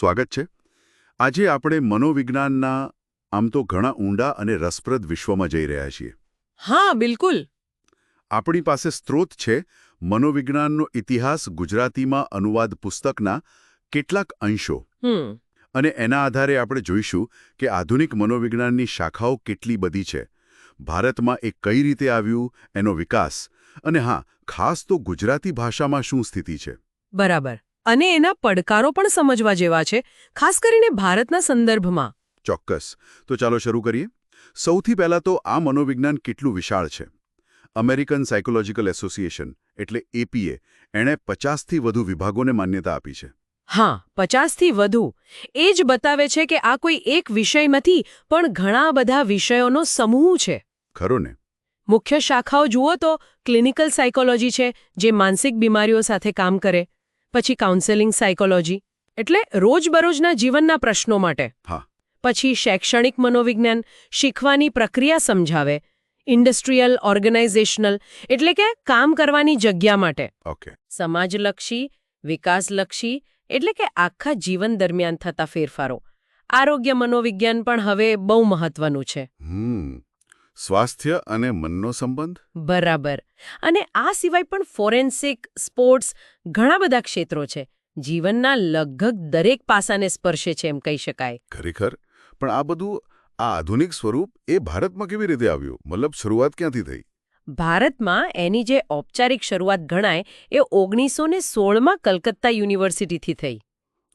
સ્વાગત છે. આજે આપણે મનોવિજ્ઞાનના આમ તો ઘણા ઊંડા અને રસપ્રદ વિશ્વમાં જઈ રહ્યા છીએ. હા બિલકુલ. આપણી પાસે સ્ત્રોત છે મનોવિજ્ઞાનનો ઇતિહાસ ગુજરાતીમાં અનુવાદ પુસ્તકના કેટલાક અંશો. અને એના આધારે આપણે જોઈશું કે આધુનિક મનોવિજ્ઞાનની શાખાઓ કેટલી બધી છે. ભારતમાં એ કઈ રીતે આવ્યું એનો વિકાસ. અને હા ખાસ તો ગુજરાતી ભાષામાં શું સ્થિતિ છે. બરાબર. અને એના પડકારો પણ સમજવા જેવા છે ખાસ કરીને ભારતના સંદર્ભમાં. ચોક્કસ. તો ચાલો શરૂ કરીએ. સૌથી પહેલાં તો આ મનોવિજ્ઞાન કેટલું વિશાળ છે? અમેરિકન સાયકોલોજીકલ એસોસિએશન એટલે એપીએ એણે પચાસથી વધુ વિભાગોને માન્યતા આપી છે. હા પચાસથી વધુ. એ જ બતાવે છે કે આ કોઈ એક વિષય નથી પણ ઘણા બધા વિષયોનો સમૂહ છે. ખરો ને? મુખ્ય શાખાઓ જુઓ તો ક્લિનિકલ સાયકોલોજી છે જે માનસિક બીમારીઓ સાથે કામ કરે. પછી કાઉન્સેલિંગ સાયકોલોજી એટલે રોજબરોજના જીવનના પ્રશ્નો માટે. હા. પછી શૈક્ષણિક મનોવિજ્ઞાન શીખવાની પ્રક્રિયા સમજાવે ઇન્ડસ્ટ્રીયલ ઓર્ગેનાઇઝેશનલ એટલે કે કામ કરવાની જગ્યા માટે. સમાજલક્ષી વિકાસલક્ષી એટલે કે આખા જીવન દરમિયાન થતા ફેરફારો. આરોગ્ય મનોવિજ્ઞાન પણ હવે બહુ મહત્વનું છે. સ્વાસ્થ્ય અને મનનો સંબંધ? બરાબર. અને આ સિવાય પણ ફોરેન્સિક સ્પોર્ટ્સ ઘણા બધા ક્ષેત્રો છે. જીવનના લગભગ દરેક પાસાને સ્પર્શે છે એમ કહી શકાય. ખરેખર? પણ આ બધું આ આધુનિક સ્વરૂપ એ ભારતમાં કેવી રીતે આવ્યું? મતલબ શરૂઆત ક્યાંથી થઈ? ભારતમાં એની જે ઔપચારિક શરૂઆત ગણાય એ ઓગણીસો ને સોળમાં કલકત્તા યુનિવર્સિટીથી થઈ.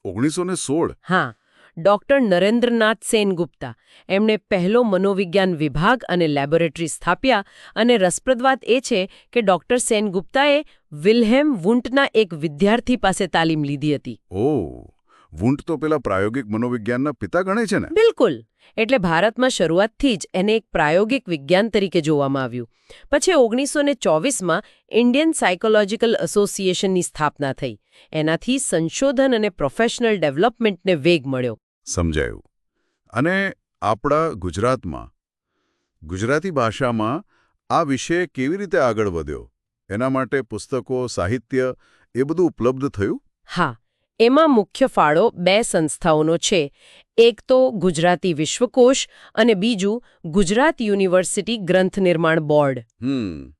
ઓગણીસો ને સોળ? હા. ડોક્ટર નરેન્દ્રનાથ સેનગુપ્તા. એમણે પહેલો મનોવિજ્ઞાન વિભાગ અને લેબોરેટરી સ્થાપ્યા અને રસપ્રદ વાત એ છે કે ડોક્ટર સેનગુપ્તાએ વિલ્હેમ વુંટના એક વિદ્યાર્થી પાસે તાલીમ લીધી હતી. ઓ વૂંટ તો પેલા પ્રાયોગિક મનોવિજ્ઞાનના પિતા ગણે છે ને? બિલકુલ. એટલે ભારતમાં શરૂઆતથી જ એને એક પ્રાયોગિક વિજ્ઞાન તરીકે જોવામાં આવ્યું. પછી ઓગણીસો ને ચોવીસમાં ઇન્ડિયન સાયકોલોજીકલ એસોસિએશનની સ્થાપના થઈ. એનાથી સંશોધન અને પ્રોફેશનલ ડેવલપમેન્ટને વેગ મળ્યો. સમજાયું. અને આપણા ગુજરાતમાં ગુજરાતી ભાષામાં આ વિષય કેવી રીતે આગળ વધ્યો? એના માટે પુસ્તકો સાહિત્ય એ બધું ઉપલબ્ધ થયું? હા એમાં મુખ્ય ફાળો બે સંસ્થાઓનો છે. એક તો ગુજરાતી વિશ્વકોશ અને બીજું ગુજરાત યુનિવર્સિટી ગ્રંથ નિર્માણ બોર્ડ. હમ.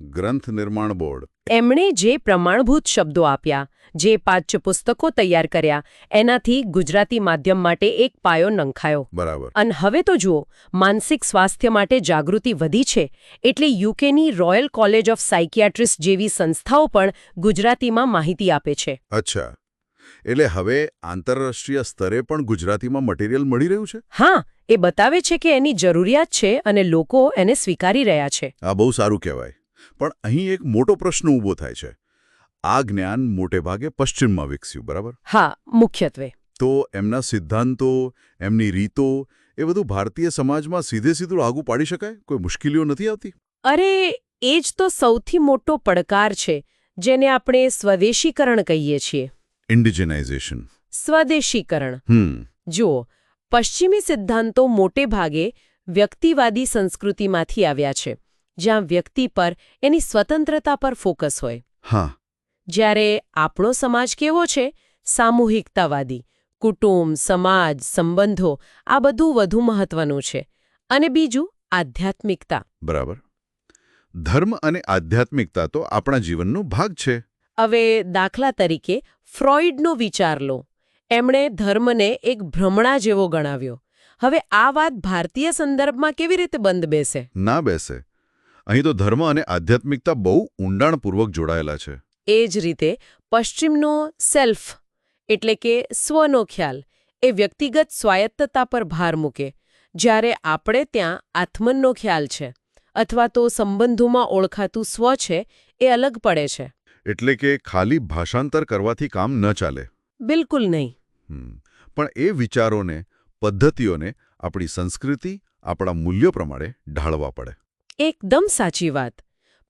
ગ્રંથ નિર્માણ બોર્ડ. એમણે જે પ્રમાણભૂત શબ્દો આપ્યા જે પાઠ્યપુસ્તકો તૈયાર કર્યા એનાથી ગુજરાતી માધ્યમ માટે એક પાયો નંખાયો. બરાબર. અને હવે તો જુઓ માનસિક સ્વાસ્થ્ય માટે જાગૃતિ વધી છે એટલે યુકેની રોયલ કોલેજ ઓફ સાયકિયાટ્રિસ્ટ જેવી સંસ્થાઓ પણ ગુજરાતીમાં માહિતી આપે છે. અચ્છા. એટલે હવે આંતરરાષ્ટ્રીય સ્તરે પણ ગુજરાતીમાં મટીરિયલ મળી રહ્યું છે? હા એ બતાવે છે કે એની જરૂરિયાત છે અને લોકો એને સ્વીકારી રહ્યા છે. આ બહુ સારું કહેવાય. પણ અહીં એક મોટો પ્રશ્ન ઊભો થાય છે. આ જ્ઞાન મોટે ભાગે પશ્ચિમમાં વિકસ્યું બરાબર? હા મુખ્યત્વે. તો એમના સિદ્ધાંતો એમની રીતો એ બધું ભારતીય સમાજમાં સીધે સીધું લાગુ પાડી શકાય? કોઈ મુશ્કેલીઓ નથી આવતી? અરે એ જ તો સૌથી મોટો પડકાર છે જેને આપણે સ્વદેશીકરણ કહીએ છીએ. ઇન્ડિજિનાઇઝેશન સ્વદેશીકરણ. જુઓ પશ્ચિમી સિદ્ધાંતો મોટે ભાગે વ્યક્તિવાદી સંસ્કૃતિમાંથી આવ્યા છે. જ્યાં વ્યક્તિ પર એની સ્વતંત્રતા પર ફોકસ હોય. હા. જ્યારે આપણો સમાજ કેવો છે? સામૂહિકતાવાદી કુટુંબ સમાજ સંબંધો આ બધું વધુ મહત્વનું છે. અને બીજું આધ્યાત્મિકતા. બરાબર. ધર્મ અને આધ્યાત્મિકતા તો આપણા જીવનનો ભાગ છે. હવે દાખલા તરીકે ફ્રોઇડનો વિચાર લો. એમણે ધર્મને એક ભ્રમણા જેવો ગણાવ્યો. હવે આ વાત ભારતીય સંદર્ભમાં કેવી રીતે બંધ બેસે? ના બેસે. અહીં તો ધર્મ અને આધ્યાત્મિકતા બહુ ઊંડાણપૂર્વક જોડાયેલા છે. એ જ રીતે પશ્ચિમનો સેલ્ફ એટલે કે સ્વનો ખ્યાલ એ વ્યક્તિગત સ્વાયત્તતા પર ભાર મૂકે. જ્યારે આપણે ત્યાં આત્મનનો ખ્યાલ છે અથવા તો સંબંધોમાં ઓળખાતું સ્વ છે એ અલગ પડે છે. એટલે કે ખાલી ભાષાંતર કરવાથી કામ ન ચાલે. બિલકુલ નહીં. પણ એ વિચારોને પદ્ધતિઓને આપણી સંસ્કૃતિ આપણા મૂલ્યો પ્રમાણે ઢાળવા પડે. એકદમ સાચી વાત.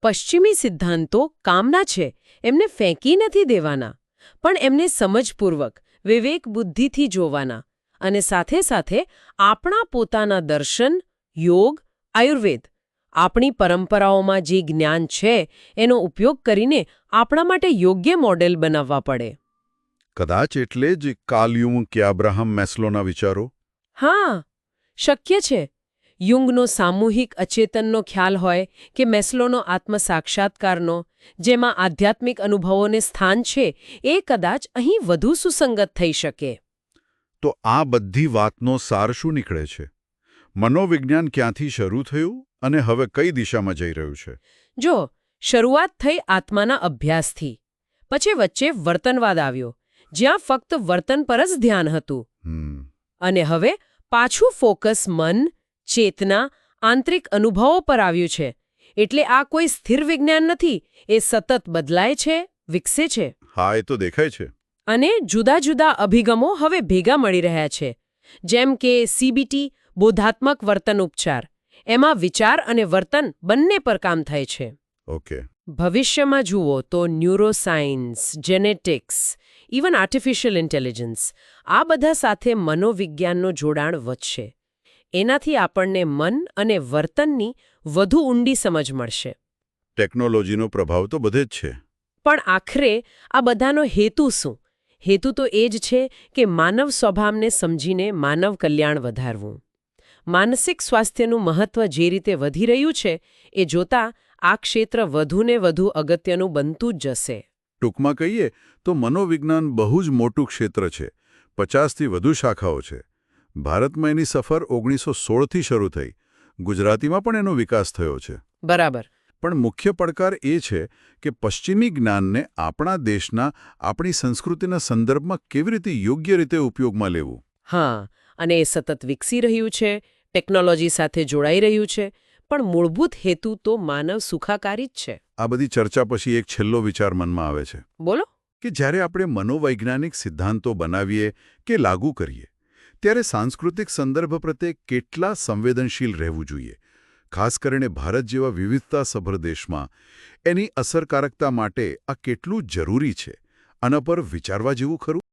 પશ્ચિમી સિદ્ધાંતો કામના છે એમને ફેંકી નથી દેવાના. પણ એમને સમજપૂર્વક વિવેક બુદ્ધિથી જોવાના. અને સાથે સાથે આપણા પોતાના દર્શન યોગ આયુર્વેદ આપણી પરંપરાઓમાં જે જ્ઞાન છે એનો ઉપયોગ કરીને આપણા માટે યોગ્ય મોડેલ બનાવવા પડે. કદાચ એટલે જ કાલયુંગ કે અબ્રાહમ મેસ્લોના વિચારો? હા શક્ય છે. યુંગનો સામૂહિક અચેતનનો ખ્યાલ હોય કે મેસ્લોનો આત્મસાક્ષાત્કારનો જેમાં આધ્યાત્મિક અનુભવોને સ્થાન છે એ કદાચ અહીં વધુ સુસંગત થઈ શકે. તો આ બધી વાતનો સાર શું નીકળે છે? મનોવિજ્ઞાન ક્યાંથી શરૂ થયું અને હવે કઈ દિશામાં જઈ રહ્યું છે? જો શરૂઆત થઈ આત્માના અભ્યાસથી. પછી વચ્ચે વર્તનવાદ આવ્યો જ્યાં ફક્ત વર્તન પર જ ધ્યાન હતું. અને હવે પાછું ફોકસ મન ચેતના આંતરિક અનુભવો પર આવ્યું છે. એટલે આ કોઈ સ્થિર વિજ્ઞાન નથી એ સતત બદલાય છે વિકસે છે. હા એ તો દેખાય છે. અને જુદા જુદા અભિગમો હવે ભેગા મળી રહ્યા છે. જેમ કે સીબીટી બોધાત્મક વર્તન ઉપચાર. એમાં વિચાર અને વર્તન બંને પર કામ થાય છે. ઓકે. ભવિષ્યમાં જુઓ તો neuroscience genetics even artificial intelligence આ બધા સાથે મનોવિજ્ઞાનનું જોડાણ વધશે. એનાથી આપણને મન અને વર્તનની વધુ ઊંડી સમજ મળશે. ટેકનોલોજીનો પ્રભાવ તો બધે જ છે. પણ આખરે આ બધાનો હેતુ શું? હેતુ તો એ જ છે કે માનવ સ્વભાવને સમજીને માનવ કલ્યાણ વધારવું. માનસિક સ્વાસ્થ્યનું મહત્વ જે રીતે વધી રહ્યું છે એ જોતા આ ક્ષેત્ર વધુને વધુ અગત્યનું બનતું જ જશે. ટૂંકમાં કહીએ તો મનોવિજ્ઞાન બહુ જ મોટું ક્ષેત્ર છે. પચાસથી વધુ શાખાઓ છે. ભારતમાં એની સફર ઓગણીસો સોળથી શરૂ થઈ. ગુજરાતીમાં પણ એનો વિકાસ થયો છે. બરાબર. પણ મુખ્ય પડકાર એ છે કે પશ્ચિમી જ્ઞાનને આપણા દેશના આપણી સંસ્કૃતિના સંદર્ભમાં કેવી રીતે યોગ્ય રીતે ઉપયોગમાં લેવું? હા અને એ સતત વિકસી રહ્યું છે ટેકનોલોજી સાથે જોડાઈ રહ્યું છે પણ મૂળભૂત હેતુ તો માનવ સુખાકારી જ છે. આ બધી ચર્ચા પછી એક છેલ્લો વિચાર મનમાં આવે છે. બોલો. કે જ્યારે આપણે મનોવૈજ્ઞાનિક સિદ્ધાંતો બનાવીએ કે લાગુ કરીએ ત્યારે સાંસ્કૃતિક સંદર્ભ પ્રત્યે કેટલા સંવેદનશીલ રહેવું જોઈએ? ખાસ કરીને ભારત જેવા વિવિધતાસભર દેશમાં એની અસરકારકતા માટે આ કેટલું જરૂરી છે? આના પર વિચારવા જેવું ખરું?